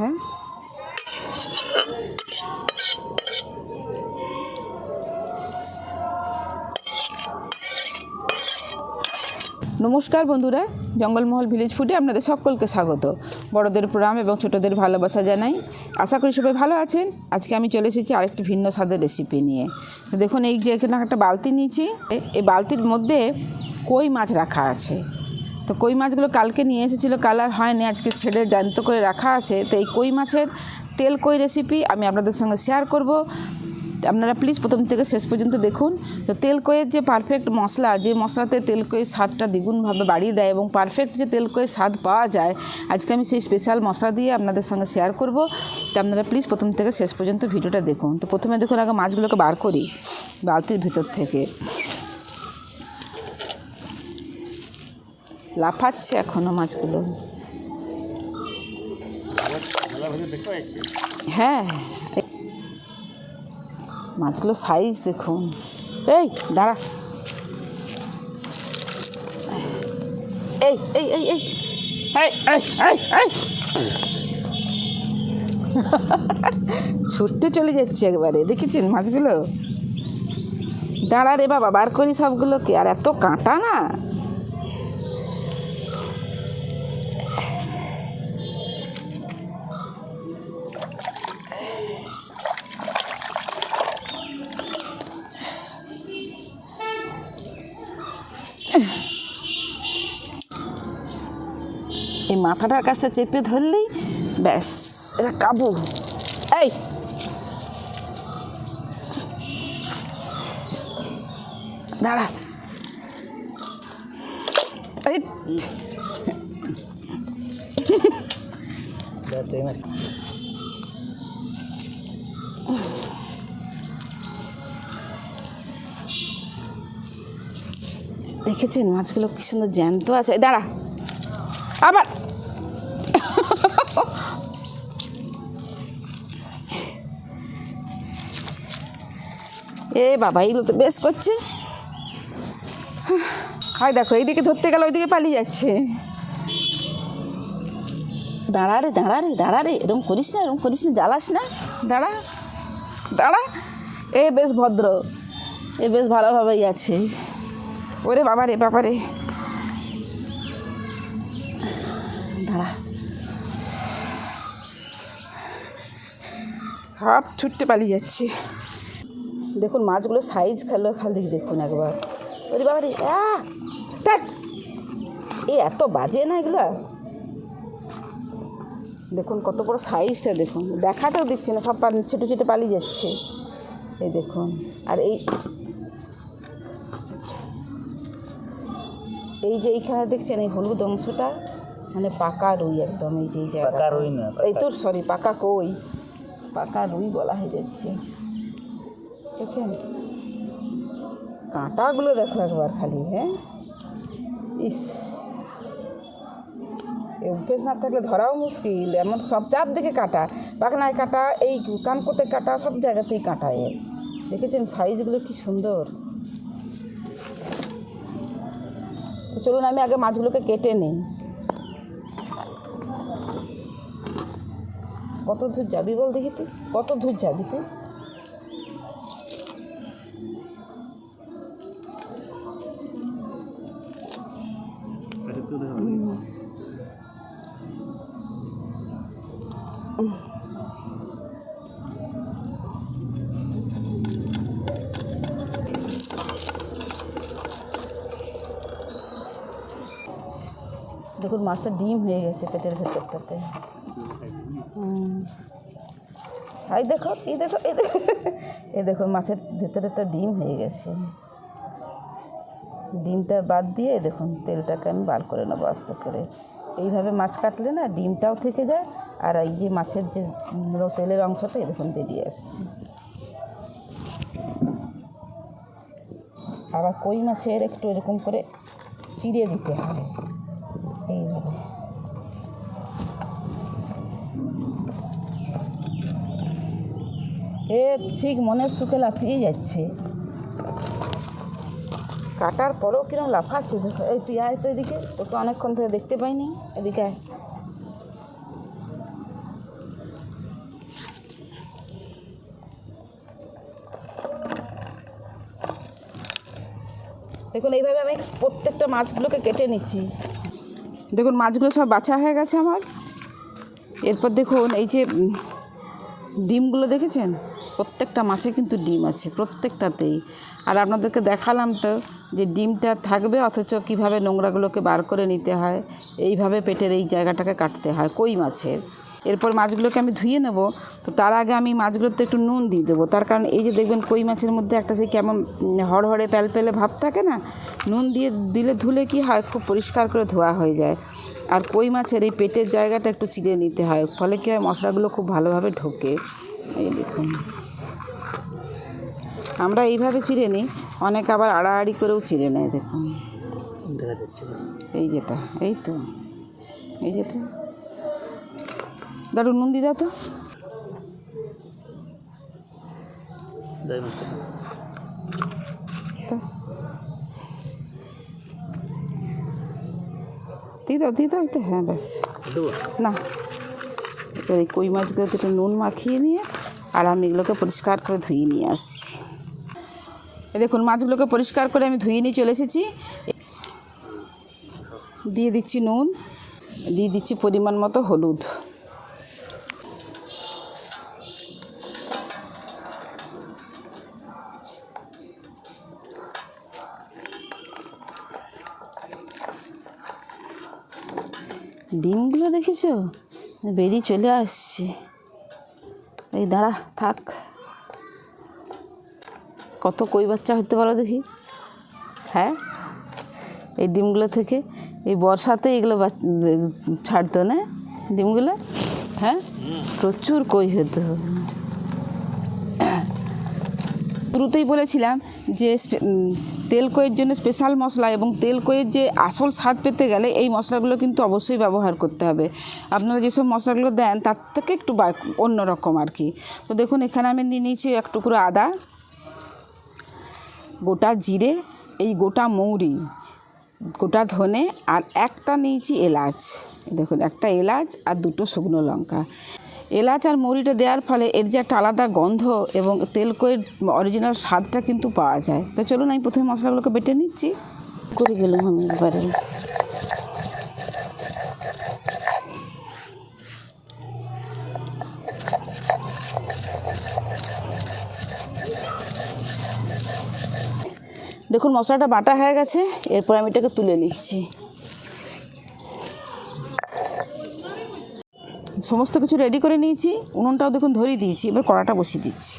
হ্যাঁ নমস্কার বন্ধুরা, জঙ্গলমহল ভিলেজ ফুডে আপনাদের সকলকে স্বাগত। বড়দের প্রণাম এবং ছোটদের ভালোবাসা জানাই। আশা করি সবাই ভালো আছেন। আজকে আমি চলে এসেছি আরেকটি ভিন্ন স্বাদের রেসিপি নিয়ে। দেখুন, এই যে এখানে একটা বালতি নিয়েছি। এই বালতির মধ্যে কই মাছ রাখা আছে? তো কই মাছগুলো কালকে নিয়ে এসেছিল কালার হয়নি, আজকে ছেড়ে জ্যান্ত করে রাখা আছে। তো এই কই মাছের তেল কই রেসিপি আমি আপনাদের সঙ্গে শেয়ার করব। আপনারা প্লিজ প্রথম থেকে শেষ পর্যন্ত দেখুন। তো তেল কইয়ের যে পারফেক্ট মশলা, যে মশলাতে তেল কইয়ের স্বাদটা দ্বিগুণভাবে বাড়িয়ে দেয় এবং পারফেক্ট যে তেল কইয়ের স্বাদ পাওয়া যায়, আজকে আমি সেই স্পেশাল মশলা দিয়ে আপনাদের সঙ্গে শেয়ার করব। তো আপনারা প্লিজ প্রথম থেকে শেষ পর্যন্ত ভিডিওটা দেখুন। তো প্রথমে দেখুন আগে মাছগুলোকে বার করি, বালতির ভিতর থেকে। লাফাচ্ছে এখনও মাছগুলো। হ্যাঁ মাছগুলো সাইজ দেখুন। এই, দাঁড়া। এই এই এই এই। ছুটতে চলে যাচ্ছে একবারে, দেখেছেন মাছগুলো? দাঁড়া রে বাবা, বার করি সবগুলোকে। আর এত কাঁটা না। মাথাটার কাজটা চেপে ধরলেই ব্যাস এটা কাবু। এই! দাঁড়া। এই! দেখেছেন মাছগুলো কি সুন্দর জ্যান্ত আছে? দাঁড়া। আবার! এ বাবা, এগুলো তো বেশ করছে। হয় দেখো, এইদিকে ধরতে গেলে ওইদিকে পালিয়ে যাচ্ছে। দাঁড়া রে দাঁড়া রে দাঁড়া রে এরকম করিস না এরকম করিস না, জ্বালাস না। দাঁড়া দাঁড়া। এ বেশ ভদ্র, এ বেশ ভালোভাবেই আছে। ওরে বাবা রে বাবা রে। দাঁড়া। সব ছুটতে পালিয়ে যাচ্ছে। দেখুন মাছগুলো সাইজ খেলো খালি দেখুন একবার। ওরে বাবা রে! এ এত বাজে না এগুলো? দেখুন কত বড় সাইজটা দেখুন। দেখাটাও দিচ্ছে না সব ছোটো ছোটো পালিয়ে যাচ্ছে। এই দেখুন আর এই এই যে এইখানে দেখছেন এই হলুদ অংশটা মানে পাকা রুই একদম এই যে এই জায়গা এই তোর সরি পাকা কই? পাকা রুই বলা হয়ে যাচ্ছে। দেখছেন? কাঁটাগুলো দেখো একবার খালি হ্যাঁ? ইস। এ অভ্যেস না থাকলে ধরাও মুশকিল, এমন সব চারদিকে কাটা। পাখনায় কাটা, এই কানকোতে কাটা, সব জায়গাতেই কাটা এর দেখেছেন সাইজগুলো কি সুন্দর? তো চলুন আমি আগে মাছগুলোকে কেটে নিই। কত দূর যাবি বল দেখি তুই কত দূর যাবি তুই? দেখুন, মাছটা ডিম হয়ে গেছে পেটের ভেতরটাতে। এই দেখো এই দেখো এই দেখো। এই দেখো মাছের ভেতরে ডিম হয়ে গেছে। ডিমটা বাদ দিয়ে দেখুন, তেলটাকে আমি বার করে নেব আস্তে করে। এইভাবে মাছ কাটলে না ডিমটাও থেকে যায়, আর এই যে মাছের যে তেলের অংশটা দেখুন বেরিয়ে আসছে। আবার কই মাছের একটু এরকম করে চিড়ে দিতে হয়। এ ঠিক মনের সুখে লাফিয়ে যাচ্ছে। কাটার পরেও কিরম লাফাচ্ছে? দেখো, এই তুই আয় তো এদিকে তোকে অনেকক্ষণ ধরে দেখতে পাইনি। এদিকে আয়। দেখুন, এইভাবে আমি প্রত্যেকটা মাছগুলোকে কেটে নিচ্ছি। দেখুন, মাছগুলো সব বাছা হয়ে গেছে আমার। এরপর দেখুন, এই যে ডিমগুলো দেখেছেন? প্রত্যেকটা মাছে কিন্তু ডিম আছে, প্রত্যেকটাতেই। আর আপনাদেরকে দেখালাম তো যে ডিমটা থাকবে, অথচ কীভাবে নোংরাগুলোকে বার করে নিতে হয়, এইভাবে পেটের এই জায়গাটাকে কাটতে হয়, কই মাছের? এরপর মাছগুলোকে আমি ধুয়ে নেব, তো তার আগে আমি মাছগুলোতে একটু নুন দিয়ে দেবো। তার কারণ এই যে দেখবেন কই মাছের মধ্যে একটা সেই কেমন হড়হড়ে প্যালপেলে ভাব থাকে না, নুন দিয়ে দিলে ধুলে কি হয়, খুব পরিষ্কার করে ধোয়া হয়ে যায়। আর কই মাছের এই পেটের জায়গাটা একটু চিড়ে নিতে হয়, ফলে কী হয় মশলাগুলো খুব ভালোভাবে ঢোকে। এই দেখুন। আমরা এইভাবে চিড়ে নিই অনেক আবার আড়াআড়ি করেও চিড়ে নেয় দেখুন। এই যেটা এই তো এই যেটা দাঁড়ু নুন দিদা তো। দাও দিয়ে একটু হ্যাঁ ব্যাস। না এবার এই কই মাছগুলোতে একটু নুন মাখিয়ে নিয়ে আর আমি এগুলোকে পরিষ্কার করে ধুয়ে নিয়ে আসছি। দেখুন, মাছগুলোকে পরিষ্কার করে আমি ধুয়ে নিয়ে চলে এসেছি। দিয়ে দিচ্ছি নুন, দিয়ে দিচ্ছি পরিমাণ মতো হলুদ। ডিমগুলো দেখেছ? বেরিয়ে চলে আসছে। এই দাঁড়া, থাক। কত কই বাচ্চা হতে পারো দেখি? হ্যাঁ? এই ডিমগুলো থেকে, এই বর্ষাতে এগুলো ছাড়তো না ডিমগুলো? হ্যাঁ? প্রচুর কই হতো শুরুতেই বলেছিলাম যে তেল কইয়ের জন্য স্পেশাল মশলা এবং তেল কইয়ের যে আসল স্বাদ পেতে গেলে এই মশলাগুলো কিন্তু অবশ্যই ব্যবহার করতে হবে। আপনারা যেসব মশলাগুলো দেন তার থেকে একটু অন্য রকম আর কি। তো দেখুন, এখানে আমি নিয়ে নিয়েছি এক টুকরো আদা গোটা জিরে, এই গোটা মৌরি, গোটা ধনে আর একটা নিয়েছি এলাচ। দেখুন, একটা এলাচ আর দুটো শুকনো লঙ্কা। এলাচ আর মৌরিটা দেওয়ার ফলে এর যে একটা আলাদা গন্ধ এবং তেলকয়ের অরিজিনাল স্বাদটা কিন্তু পাওয়া যায়। তো চলুন, আমি প্রথমে মশলাগুলোকে বেটে নিচ্ছি। করে গেলাম আমি একবারে। দেখুন, মশলাটা বাটা হয়ে গেছে। এরপর আমি এটাকে তুলে নিচ্ছি। সমস্ত কিছু রেডি করে নিয়েছি। উনুনটাও দেখুন, ধরিয়ে দিয়েছি। এবার কড়াটা বসিয়ে দিচ্ছি।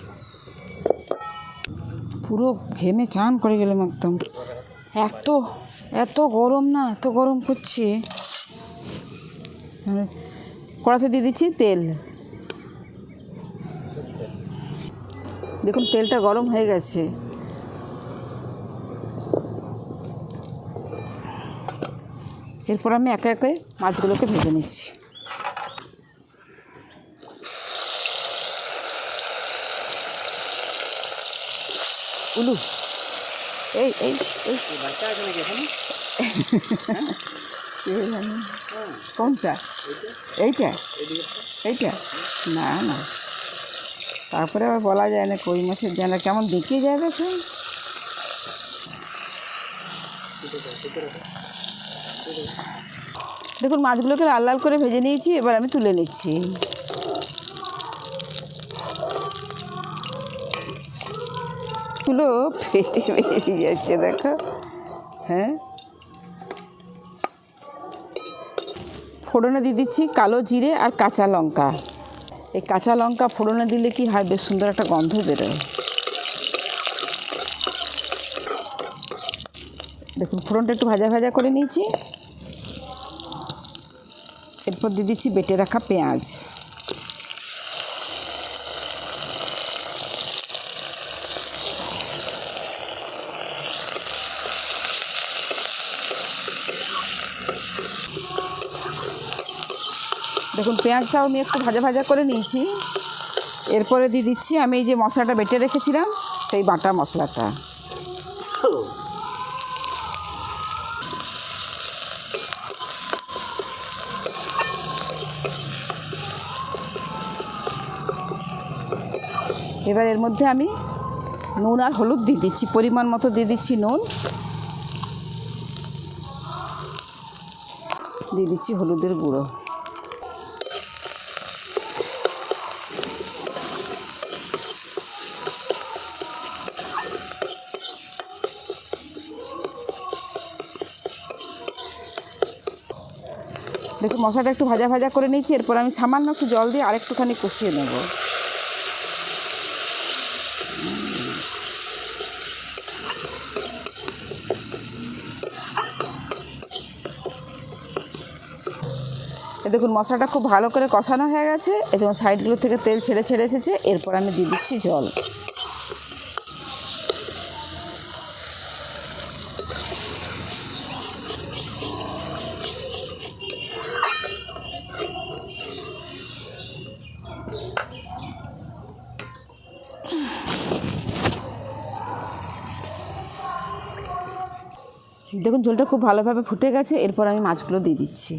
পুরো ঘেমে চান করে গেলাম একদম। এত এত গরম না, এত গরম করছে। কড়াতে দিয়ে দিচ্ছি তেল। দেখুন, তেলটা গরম হয়ে গেছে। এরপর আমি একে একে মাছগুলোকে ভেজে নিচ্ছি। উলু, এই এই এখানে কোনটা? এইটা? এইটা? না না। তারপরে আবার বলা যায় না কই মাছের যেন কেমন দেখিয়ে যায় দেখুন দেখুন, মাছগুলোকে লাল লাল করে ভেজে নিয়েছি, এবার আমি তুলে নিচ্ছি। তুলো ফেটে বেরিয়ে যাচ্ছে, দেখো। হ্যাঁ? ফোড়নে দিয়ে দিচ্ছি কালো জিরে আর কাঁচা লঙ্কা। এই কাঁচা লঙ্কা ফোড়নে দিলে কি হয়, বেশ সুন্দর একটা গন্ধ বেরোয়। দেখুন, ফোড়নটা একটু ভাজা ভাজা করে নিয়েছি। এরপর দিয়ে দিচ্ছি বেটে রাখা পেঁয়াজ। দেখুন, পেঁয়াজটাও আমি একটু ভাজা ভাজা করে নিয়েছি। এরপরে দিয়ে দিচ্ছি আমি এই যে মশলাটা বেটে রেখেছিলাম, সেই বাটা মশলাটা। এবার এর মধ্যে আমি নুন আর হলুদ দিয়ে দিচ্ছি, পরিমাণ মতো দিয়ে দিচ্ছি নুন। দিয়ে দিচ্ছি হলুদের গুঁড়ো। দেখুন, মশলাটা একটু ভাজা ভাজা করে নিয়েছি, এরপর আমি সামান্য একটু জল দিয়ে আরেকটুখানি কষিয়ে নেব। দেখুন, মশলাটা খুব ভালো করে কষানো হয়ে গেছে। এ দেখুন, সাইডগুলো থেকে তেল ছেড়ে ছেড়ে এসেছে। এরপর আমি দিয়ে দিচ্ছি জল। দেখুন ঝোলটা খুব ভালোভাবে ফুটে গেছে। এরপর আমি মাছগুলো দিয়ে দিচ্ছি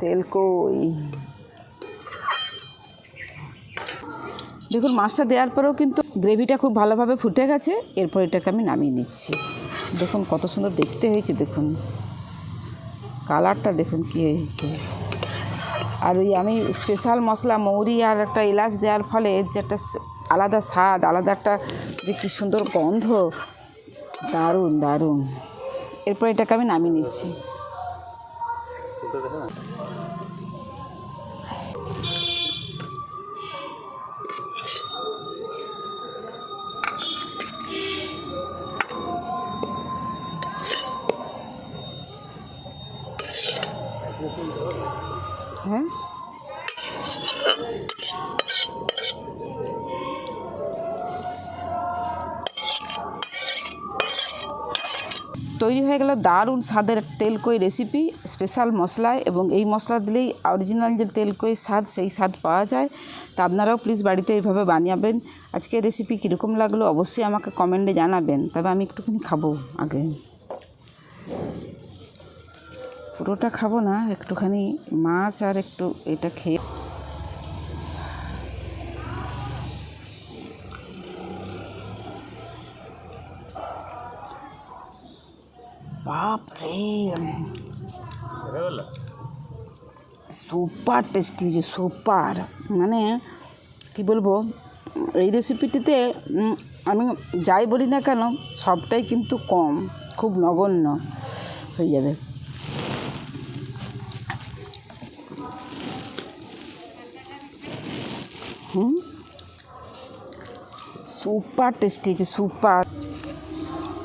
তেল কই? দেখুন, মাছটা দেওয়ার পরেও কিন্তু গ্রেভিটা খুব ভালোভাবে ফুটে গেছে। এরপর এটাকে আমি নামিয়ে নিচ্ছি। দেখুন, কত সুন্দর দেখতে হয়েছে, দেখুন। কালারটা দেখুন কী হয়েছে। আর ওই আমি স্পেশাল মশলা, মৌরি আর একটা এলাচ দেওয়ার ফলে এর যে একটা আলাদা স্বাদ, আলাদা একটা যে কী সুন্দর গন্ধ। দারুণ দারুণ। এরপর এটাকে আমি নামিয়ে নিচ্ছি। হ্যাঁ। তৈরি হয়ে গেল দারুণ স্বাদের তেলকই রেসিপি স্পেশাল মশলায় এবং এই মশলা দিলেই অরিজিনাল যে তেলকই স্বাদ, সেই স্বাদ পাওয়া যায়। তা আপনারাও প্লিজ বাড়িতে এইভাবে বানিয়াবেন। আজকে রেসিপি কীরকম লাগল অবশ্যই আমাকে কমেন্টে জানাবেন। তবে আমি একটুখানি খাব আগে। পুরোটা খাব না, একটুখানি মাছ আর একটু এটা খেয়ে বাপ রে সুপার টেস্টি যে সুপার। মানে কি বলব এই রেসিপিটিতে আমি যাই বলি না কেন সবটাই কিন্তু কম খুব নগণ্য হয়ে যাবে। হুম? সুপার টেস্টি যে সুপার।